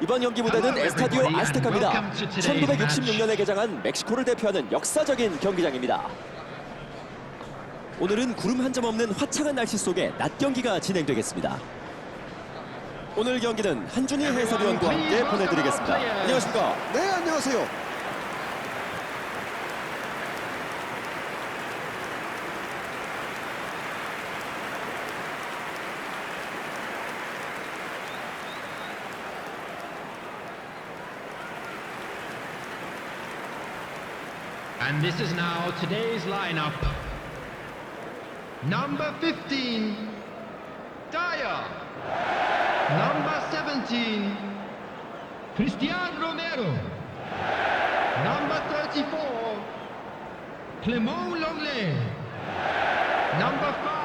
이번 경기 무대는 에스타디오 아스테카입니다. 1966년에 개장한 멕시코를 대표하는 역사적인 경기장입니다. 오늘은 구름 한 점 없는 화창한 날씨 속에 낮 경기가 진행되겠습니다. 오늘 경기는 한준희 해설위원과 함께 보내드리겠습니다. 안녕하십니까? 네, 안녕하세요. And this is now today's lineup. Number 15, Dyer. Number 17, Cristian Romero. Number 34, Clement Longley. Number 5,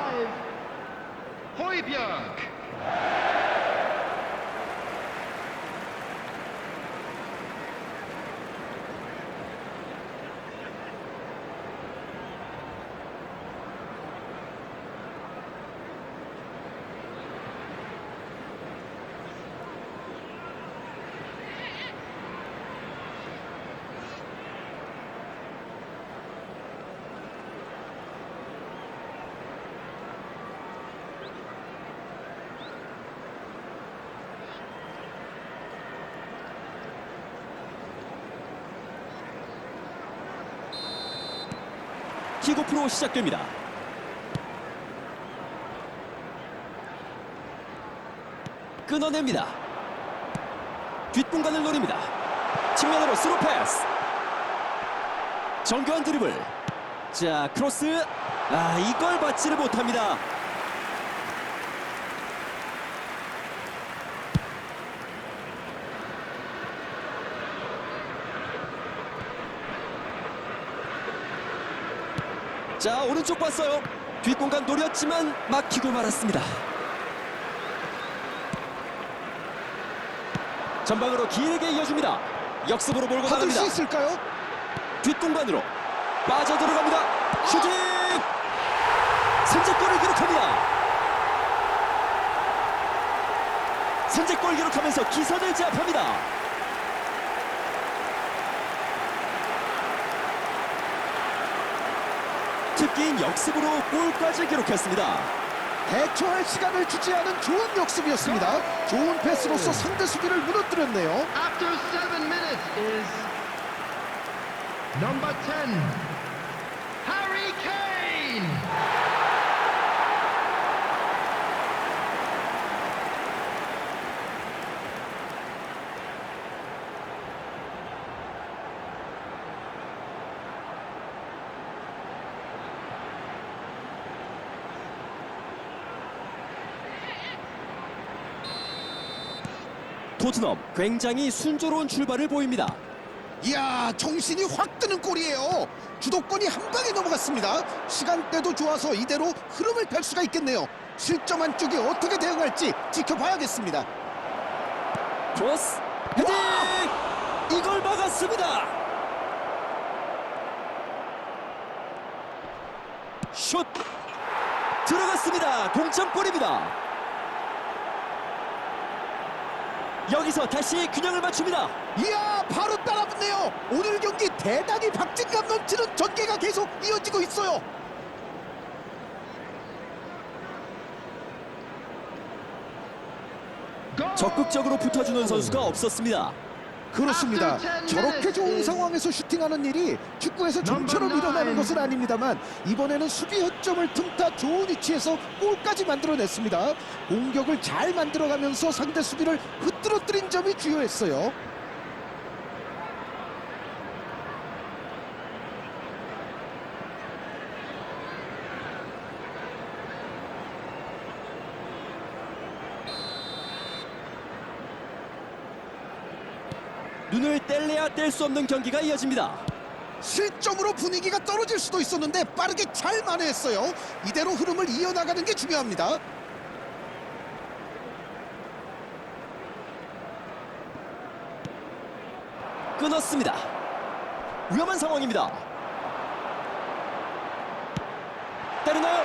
킥오프로 시작됩니다. 끊어냅니다. 뒷공간을 노립니다. 측면으로 스루 패스. 정교한 드리블. 자, 크로스. 아, 이걸 받지를 못합니다. 자, 오른쪽 봤어요. 뒷공간 노렸지만 막히고 말았습니다. 전방으로 길게 이어줍니다. 역습으로 몰고 받을 나갑니다. 수 있을까요? 뒷공간으로 빠져 들어갑니다. 슈팅! 선제골을 기록합니다. 선제골 기록하면서 기선을 제압합니다. 특기인 역습으로 골까지 기록했습니다. 대처할 시간을 주지 않은 좋은 역습이었습니다. 좋은 패스로서 상대 수비를 무너뜨렸네요. After seven minutes is number 10, 토트넘 굉장히 순조로운 출발을 보입니다. 이야, 정신이 확 드는 골이에요. 주도권이 한 방에 넘어갔습니다. 시간대도 좋아서 이대로 흐름을 탈 수가 있겠네요. 실점 한 쪽이 어떻게 대응할지 지켜봐야겠습니다. 좋았어. 헤딩! 이걸 막았습니다. 슛! 들어갔습니다. 동점골입니다. 여기서 다시 균형을 맞춥니다. 이야, 바로 따라붙네요. 오늘 경기 대단히 박진감 넘치는 전개가 계속 이어지고 있어요. 적극적으로 붙어주는 선수가 없었습니다. 그렇습니다. 저렇게 좋은 상황에서 슈팅하는 일이 축구에서 좀처럼 일어나는 것은 아닙니다만 이번에는 수비 허점을 틈타 좋은 위치에서 골까지 만들어냈습니다. 공격을 잘 만들어가면서 상대 수비를 흐트러뜨린 점이 주요했어요. 눈을 뗄래야 뗄 수 없는 경기가 이어집니다. 실점으로 분위기가 떨어질 수도 있었는데 빠르게 잘 만회했어요. 이대로 흐름을 이어나가는 게 중요합니다. 끊었습니다. 위험한 상황입니다. 때리나요?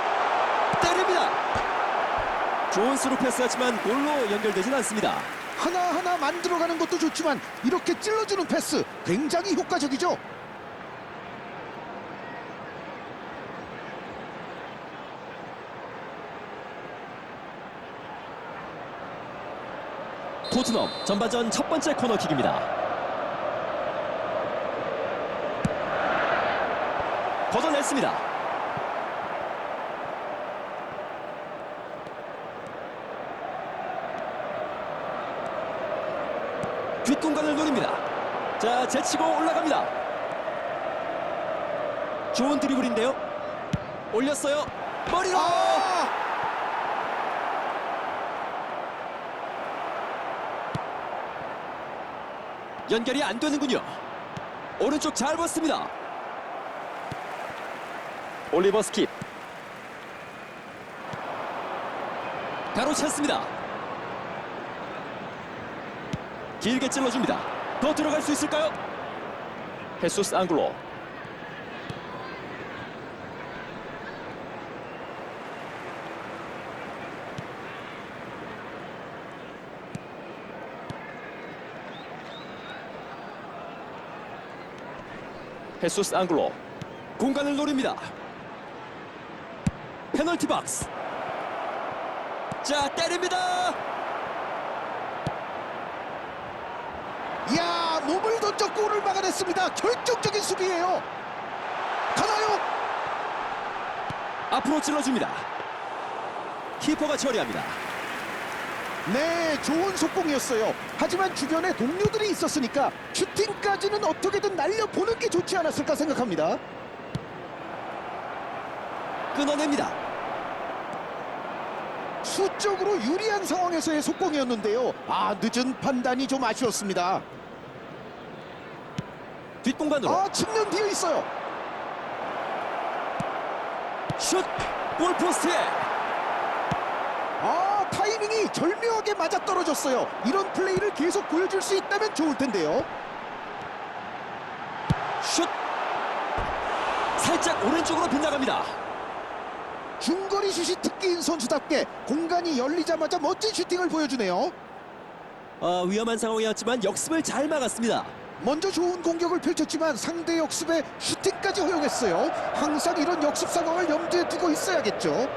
때립니다. 좋은 스루 패스였지만 골로 연결되진 않습니다. 하나하나 만들어가는 것도 좋지만 이렇게 찔러주는 패스 굉장히 효과적이죠. 토트넘 전반전 첫 번째 코너킥입니다. 걷어냈습니다. 뒷공간을 노립니다. 자, 제치고 올라갑니다. 좋은 드리블인데요. 올렸어요. 머리로! 아! 연결이 안 되는군요. 오른쪽 잘 봤습니다. 올리버 스킵. 가로챘습니다. 길게 찔러줍니다. 더 들어갈 수 있을까요? 헤수스 앙글로. 헤수스 앙글로. 공간을 노립니다. 페널티 박스. 자, 때립니다. 야 몸을 던져 골을 막아냈습니다. 결정적인 수비예요. 가나요? 앞으로 찔러줍니다. 키퍼가 처리합니다. 네, 좋은 속공이었어요. 하지만 주변에 동료들이 있었으니까 슈팅까지는 어떻게든 날려보는 게 좋지 않았을까 생각합니다. 끊어냅니다. 수적으로 유리한 상황에서의 속공이었는데요. 아, 늦은 판단이 좀 아쉬웠습니다. 뒷공간으로 아, 측면 비어 있어요. 슛! 골포스트에 아, 타이밍이 절묘하게 맞아떨어졌어요. 이런 플레이를 계속 보여줄 수 있다면 좋을 텐데요. 슛! 살짝 오른쪽으로 빗나갑니다. 중거리 슛이 특기인 선수답게 공간이 열리자마자 멋진 슈팅을 보여주네요. 아, 위험한 상황이었지만 역습을 잘 막았습니다. 먼저 좋은 공격을 펼쳤지만 상대 역습에 슈팅까지 허용했어요. 항상 이런 역습 상황을 염두에 두고 있어야겠죠.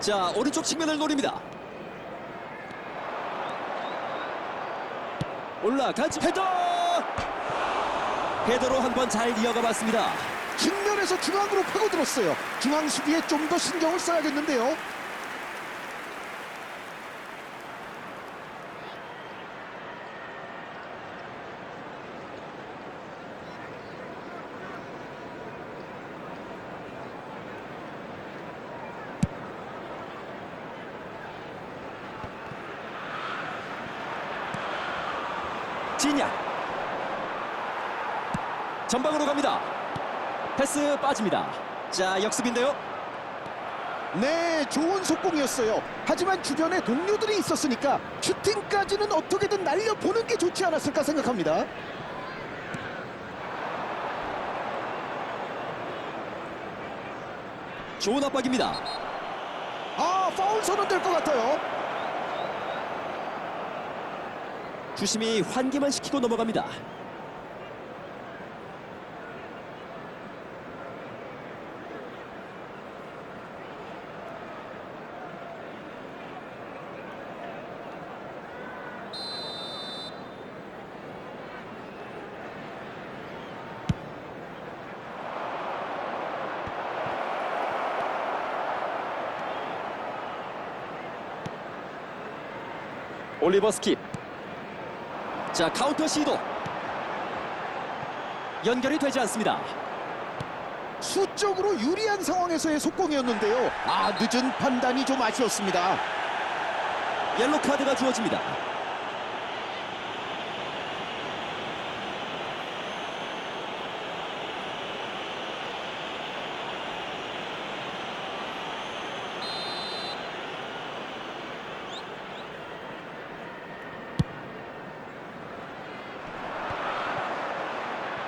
자, 오른쪽 측면을 노립니다. 올라가지 헤더! 헤더로 한 번 잘 이어가 봤습니다. 측면에서 중앙으로 파고들었어요. 중앙 수비에 좀 더 신경을 써야겠는데요. 진야 전방으로 갑니다. 패스 빠집니다. 자, 역습인데요. 네, 좋은 속공이었어요. 하지만 주변에 동료들이 있었으니까 슈팅까지는 어떻게든 날려보는 게 좋지 않았을까 생각합니다. 좋은 압박입니다. 아, 파울 선언될 것 같아요. 주심이 환기만 시키고 넘어갑니다. 올리버 스킵. 자, 카운터 시도. 연결이 되지 않습니다. 수적으로 유리한 상황에서의 속공이었는데요. 아, 늦은 판단이 좀 아쉬웠습니다. 옐로 카드가 주어집니다.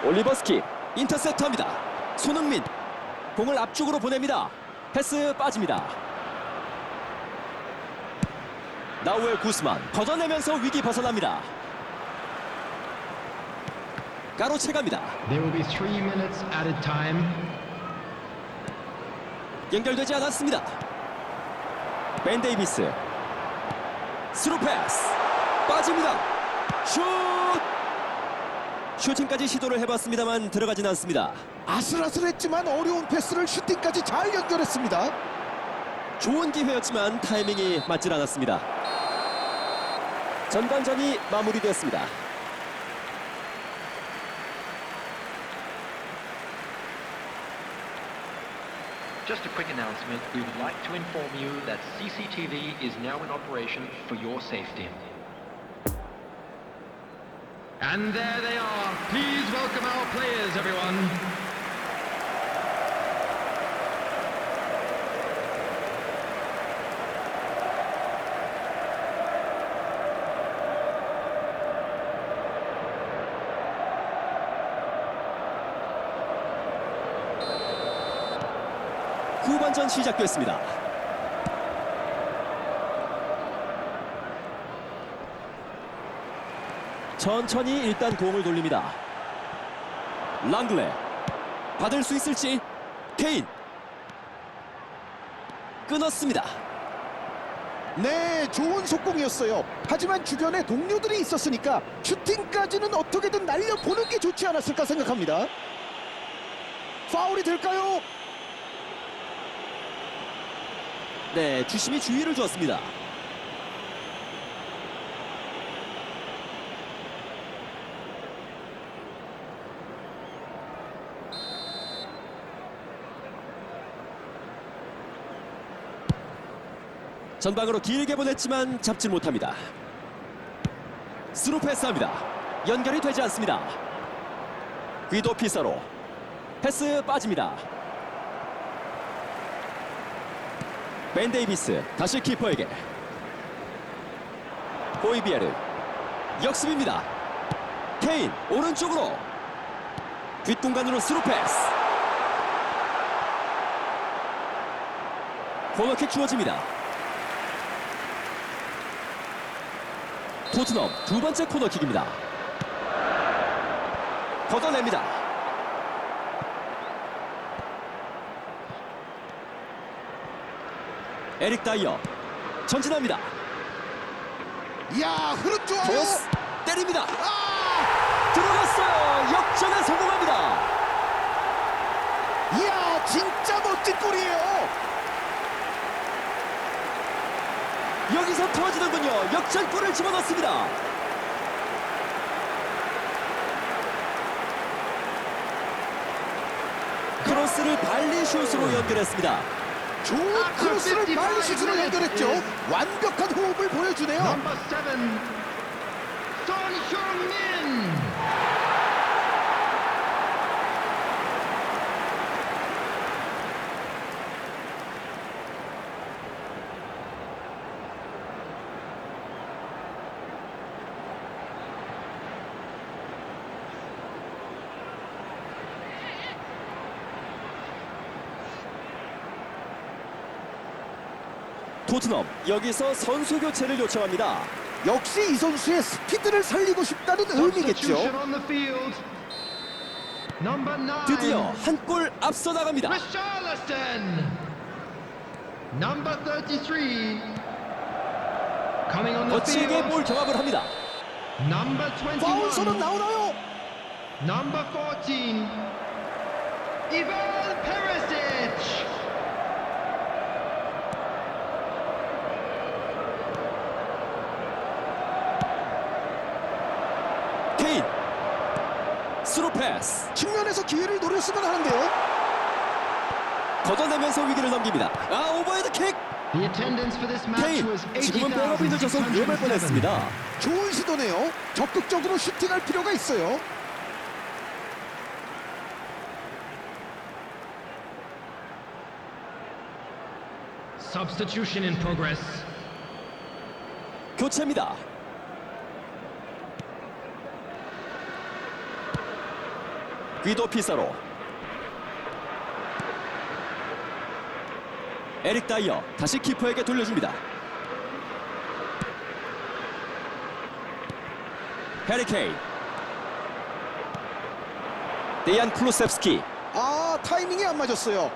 올리버스키 인터셉트합니다. 손흥민 공을 앞쪽으로 보냅니다. 패스 빠집니다. 나우엘 구스만 걷어내면서 위기 벗어납니다. 가로채갑니다. 연결되지 않았습니다. 벤 데이비스 스루 패스 빠집니다. 슛 슈팅까지 시도를 해봤습니다만 들어가진 않습니다. 아슬아슬했지만 어려운 패스를 슈팅까지 잘 연결했습니다. 좋은 기회였지만 타이밍이 맞질 않았습니다. 전반전이 마무리되었습니다. Just a quick announcement. We would like to inform you that CCTV is now in operation for your safety. And there they are. Please welcome our players, everyone. 후반전 시작됐습니다. 천천히 일단 공을 돌립니다. 랑글레 받을 수 있을지 케인 끊었습니다. 네, 좋은 속공이었어요. 하지만 주변에 동료들이 있었으니까 슈팅까지는 어떻게든 날려보는 게 좋지 않았을까 생각합니다. 파울이 될까요? 네, 주심이 주의를 주었습니다. 전방으로 길게 보냈지만 잡질 못합니다. 스루 패스합니다. 연결이 되지 않습니다. 귀도 피사로 패스 빠집니다. 벤 데이비스 다시 키퍼에게 호이비에르 역습입니다. 케인 오른쪽으로 뒷공간으로 스루 패스 코너킥 주어집니다. 토트넘 두 번째 코너킥입니다. 걷어냅니다. 에릭 다이어 전진합니다. 이야, 흐름 좋아요. 크로스 때립니다. 아! 들어갔어요. 역전에 성공합니다. 이야, 진짜 멋진 골이에요. 여기서 터지는군요. 역전골을 집어넣습니다. 크로스를 발리 슛으로 연결했습니다. 좋은 크로스를 빨리 슛으로 연결했죠. 완벽한 호흡을 보여주네요. 토트넘 여기서 선수 교체를 요청합니다. 역시 이 선수의 스피드를 살리고 싶다는 의미겠죠. 드디어 한 골 앞서 나갑니다. Richarlison. Number 33. Coming on the 거칠게. 볼 경합을 합니다. Number 21. 파울 선언 나오나요? Number 14. Ivan Perisic. 케인 스루 패스 측면에서 기회를 노렸으면 하는데요. 걷어내면서 위기를 넘깁니다. 아 오버헤드 킥 케인 지금은 백업이 늦어서 위험할 80,607. 뻔했습니다. 좋은 시도네요. 적극적으로 슈팅할 필요가 있어요. Substitution in progress. 교체입니다. 귀도 피사로 에릭 다이어 다시 키퍼에게 돌려줍니다. 해리 케인 데이안 클루셉스키 아 타이밍이 안 맞았어요.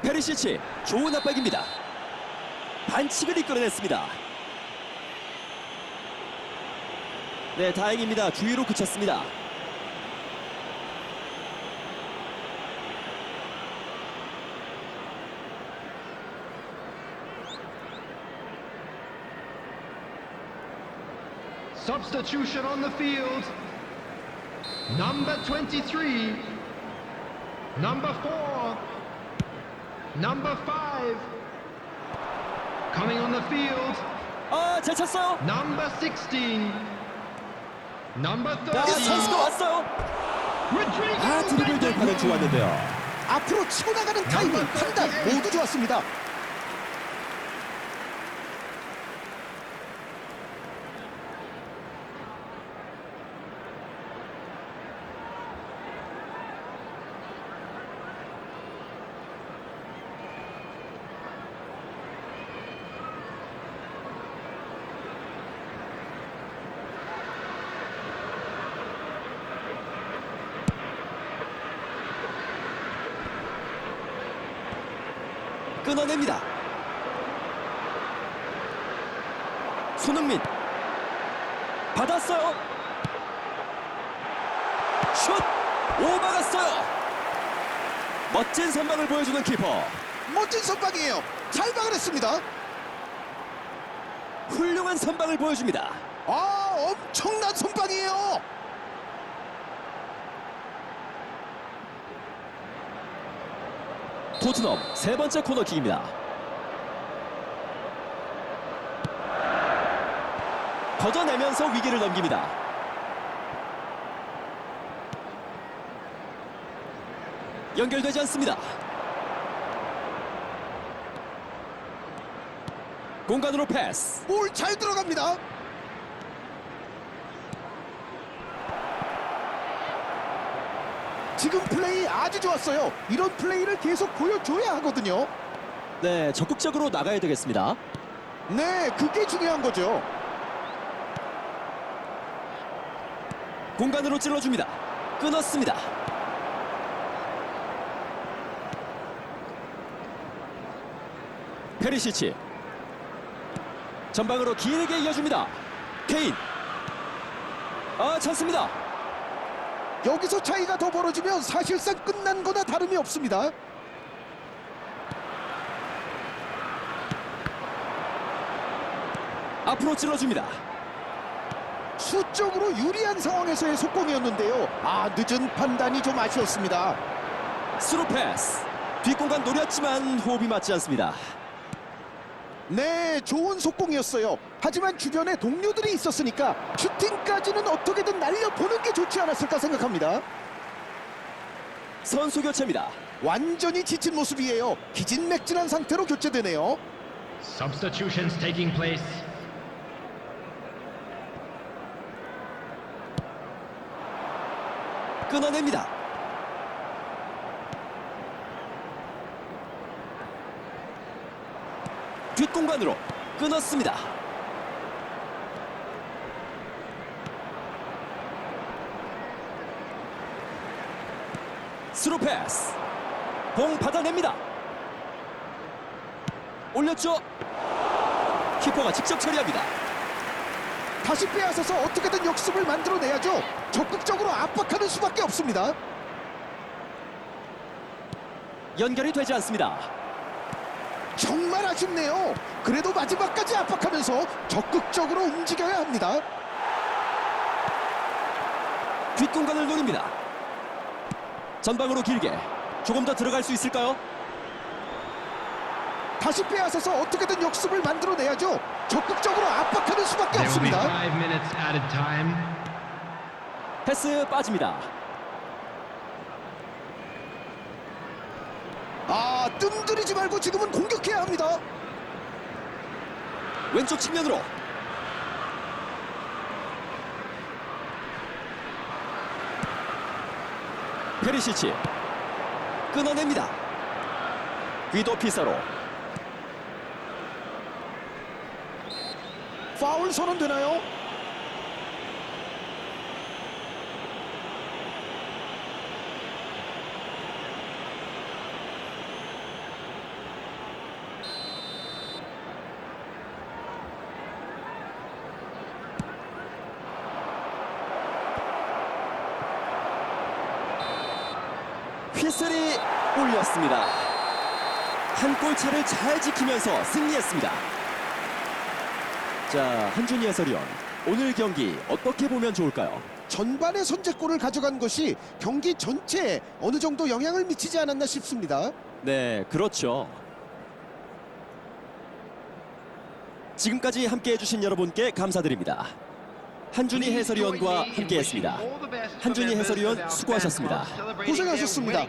페리시치 좋은 압박입니다. 반칙을 이끌어냈습니다. 네, 다행입니다. 주위로 그쳤습니다. Substitution on the field. Number 23. Number 4. Number 5. Coming on the field. 아, 잘 찼어요. Number 16. 자, 선수가 30. 왔어요. 아, 드리블 돌파는. 좋았는데요. 앞으로 치고 나가는 타이밍, 판단 모두 좋았습니다. 끊어냅니다. 손흥민 받았어요. 슛 오막았어요. 멋진 선방을 보여주는 키퍼. 멋진 선방이에요. 잘 막아냈습니다. 훌륭한 선방을 보여줍니다. 아 엄청난 선방이에요. 토트넘 세 번째 코너킥입니다. 걷어내면서 위기를 넘깁니다. 연결되지 않습니다. 공간으로 패스. 볼 잘 들어갑니다. 지금 플레이 아주 좋았어요. 이런 플레이를 계속 보여줘야 하거든요. 네, 적극적으로 나가야 되겠습니다. 네, 그게 중요한 거죠. 공간으로 찔러줍니다. 끊었습니다. 페리시치 전방으로 길게 이어줍니다. 케인 아 찬스입니다. 여기서 차이가 더 벌어지면 사실상 끝난 거나 다름이 없습니다. 앞으로 찔러줍니다. 수적으로 유리한 상황에서의 속공이었는데요. 아, 늦은 판단이 좀 아쉬웠습니다. 스루 패스 뒷공간 노렸지만 호흡이 맞지 않습니다. 네, 좋은 속공이었어요. 하지만 주변에 동료들이 있었으니까 슈팅까지는 어떻게든 날려보는 게 좋지 않았을까 생각합니다. 선수 교체입니다. 완전히 지친 모습이에요. 기진맥진한 상태로 교체되네요. Substitutions taking place. 끊어냅니다. 뒷공간으로 끊었습니다. 스루 패스. 공 받아냅니다. 올렸죠. 키퍼가 직접 처리합니다. 다시 빼앗아서 어떻게든 역습을 만들어내야죠. 적극적으로 압박하는 수밖에 없습니다. 연결이 되지 않습니다. 정말 아쉽네요. 그래도 마지막까지 압박하면서 적극적으로 움직여야 합니다. 뒷공간을 노립니다. 전방으로 길게 조금 더 들어갈 수 있을까요? 다시 빼앗아서 어떻게든 역습을 만들어내야죠. 적극적으로 압박하는 수밖에 없습니다. 패스 빠집니다. 아 뜸들이지 말고 지금은 공격해야 합니다. 왼쪽 측면으로 페리시치 끊어냅니다. 귀도 피사로 파울 선언되나요? 휘슬이 올렸습니다. 한 골 차를 잘 지키면서 승리했습니다. 자, 한준희 해설위원. 오늘 경기 어떻게 보면 좋을까요? 전반에 선제골을 가져간 것이 경기 전체에 어느 정도 영향을 미치지 않았나 싶습니다. 네, 그렇죠. 지금까지 함께 해 주신 여러분께 감사드립니다. 한준희 해설위원과 함께했습니다. 한준희 해설위원 수고하셨습니다. 고생하셨습니다.